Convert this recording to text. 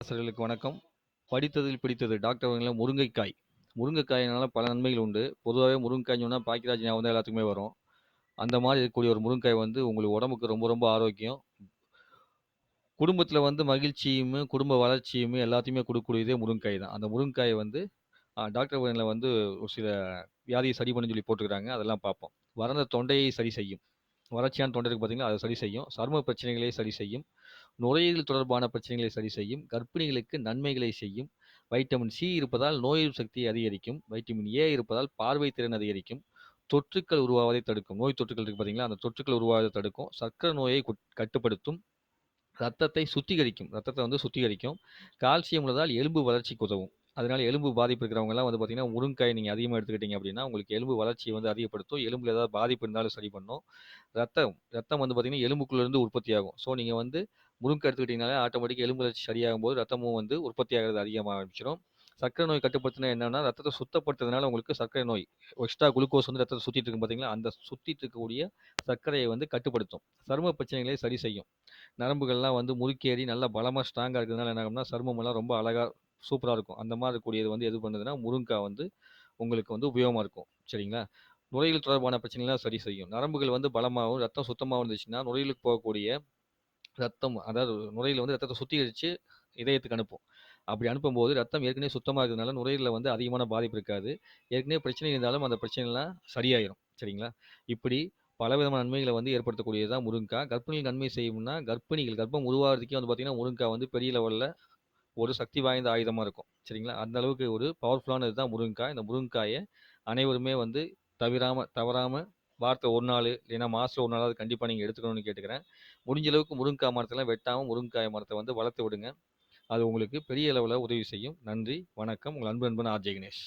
ஆசிரியர்களுக்கு வணக்கம். படித்ததில் பிடித்தது டாக்டர் அவங்கள முருங்கைக்காய். முருங்கைக்காயினால பல நன்மைகள் உண்டு. பொதுவாகவே முருங்கைக்காய் சொன்னால் பாக்கியராஜ் ஞாபகம் தான் எல்லாத்துக்குமே வரும். அந்த மாதிரி இருக்கக்கூடிய ஒரு முருங்கைக்காய் வந்து உங்களுக்கு உடம்புக்கு ரொம்ப ரொம்ப ஆரோக்கியம். குடும்பத்தில் வந்து மகிழ்ச்சியும் குடும்ப வளர்ச்சியுமே எல்லாத்தையுமே கொடுக்கக்கூடியதே முருங்கைக்காய் தான். அந்த முருங்கைக்காயை வந்து டாக்டர் அவர்களில் வந்து ஒரு சில வியாதியை சரி பண்ணி சொல்லி போட்டுக்கிறாங்க அதெல்லாம் பார்ப்போம். வறந்த தொண்டையை சரி செய்யும். வறட்சியான தொண்டருக்கு பார்த்தீங்களா அதை சரி செய்யும். சர்ம பிரச்சனைகளை சரி செய்யும். நுரையீரல் தொடர்பான பிரச்சனைகளை சரி செய்யும். கர்ப்பிணிகளுக்கு நன்மைகளை செய்யும். வைட்டமின் சி இருப்பதால் நோய் எதிர்ப்பு சக்தியை அதிகரிக்கும். வைட்டமின் ஏ இருப்பதால் பார்வை திறன் அதிகரிக்கும். தொற்றுக்கள் உருவாவதை தடுக்கும். நோய் தொற்றுக்கள் இருக்கு பார்த்தீங்களா அந்த தொற்றுக்கள் உருவாவதை தடுக்கும். சர்க்கரை நோயை கட்டுப்படுத்தும். ரத்தத்தை சுத்திகரிக்கும். ரத்தத்தை வந்து சுத்திகரிக்கும். கால்சியம் உள்ளதால் எலும்பு வளர்ச்சிக்கு உதவும். அதனால எலும்பு பாதிப்பு இருக்கிறவங்கலாம் வந்து பார்த்தீங்கன்னா முருங்காய் நீங்கள் அதிகமாக எடுத்துக்கிட்டீங்க அப்படின்னா உங்களுக்கு எலும்பு வளர்ச்சியை வந்து அதிகப்படுத்தும். எலும்புல ஏதாவது பாதிப்பு இருந்தாலும் சரி பண்ணும். ரத்தம் ரத்தம் வந்து பார்த்தீங்கன்னா எலும்புக்குள்ளேருந்து உற்பத்தி ஆகும். ஸோ நீங்கள் வந்து முருங்கை எடுத்துக்கிட்டீங்கனாலே ஆட்டோமேட்டிக் எலும்பு வளர்ச்சி சரியாகும் போது ரத்தமும் வந்து உற்பத்தி ஆகிறது அதிகமாக ஆரம்பிச்சிடும் சர்க்கரை நோய் கட்டுப்படுத்தினா என்னன்னா ரத்தத்தை சுத்தப்படுத்துறதுனால உங்களுக்கு சர்க்கரை நோய் எக்ஸ்ட்ரா குளுக்கோஸ் வந்து ரத்தத்தை சுற்றிட்டு இருக்கும் பார்த்தீங்களா? அந்த சுற்றிட்டு இருக்கக்கூடிய சர்க்கரையை வந்து கட்டுப்படுத்தும். சரும பிரச்சனைகளை சரி செய்யும். நரம்புகள்லாம் வந்து முறுக்கேறி நல்லா பலமாக ஸ்ட்ராங்காக இருக்கிறதுனால என்ன ஆகும்னா சருமமெல்லாம் ரொம்ப அழகாக சூப்பராக இருக்கும். அந்த மாதிரி இருக்கக்கூடியது வந்து எது பண்ணுதுன்னா முருங்காய் வந்து உங்களுக்கு வந்து உபயோகமாக இருக்கும். சரிங்களா? நுரையீரல் தொடர்பான பிரச்சனைலாம் சரி செய்யும். நரம்புகள் வந்து பலமாகவும் ரத்தம் சுத்தமாக இருந்துச்சுன்னா நுரையீலுக்கு போகக்கூடிய ரத்தம் அதாவது நுரையில் வந்து ரத்தத்தை சுத்திகரித்து இதயத்துக்கு அனுப்பும். அப்படி அனுப்பும்போது ரத்தம் ஏற்கனவே சுத்தமாக இருக்கிறதுனால நுரையீரலில் வந்து அதிகமான பாதிப்பு இருக்காது. ஏற்கனவே பிரச்சனை இருந்தாலும் அந்த பிரச்சனைலாம் சரியாயிரும். சரிங்களா? இப்படி பலவிதமான நன்மைகளை வந்து ஏற்படுத்தக்கூடியது தான் முருங்காய் கர்ப்பிணிகள் நன்மை செய்யும்னா கர்ப்பிணிகள் கர்ப்பம் உருவாகிறதுக்கே வந்து பார்த்திங்கன்னா முருங்காய் வந்து பெரிய லெவலில் ஒரு சக்தி வாய்ந்த ஆயுதமாக இருக்கும். சரிங்களா? அந்த அளவுக்கு ஒரு பவர்ஃபுல்லான இதுதான் முருங்கைக்காய். இந்த முருங்கைக்காயை அனைவருமே வந்து தவிராமல் தவறாமல் வாரத்தை ஒரு நாள் இல்லைன்னா மாதத்தில் ஒரு நாளாவது கண்டிப்பாக நீங்கள் எடுத்துக்கணும்னு கேட்டுக்கிறேன். முடிஞ்ச அளவுக்கு முருங்கைக்காய் மரத்தெல்லாம் வெட்டாமல் முருங்கைக்காய் மரத்தை வந்து வளர்த்து விடுங்க. அது உங்களுக்கு பெரிய அளவில் உதவி செய்யும். நன்றி வணக்கம். உங்கள் அன்பு அன்பன் ஆர்ஜே கணேஷ்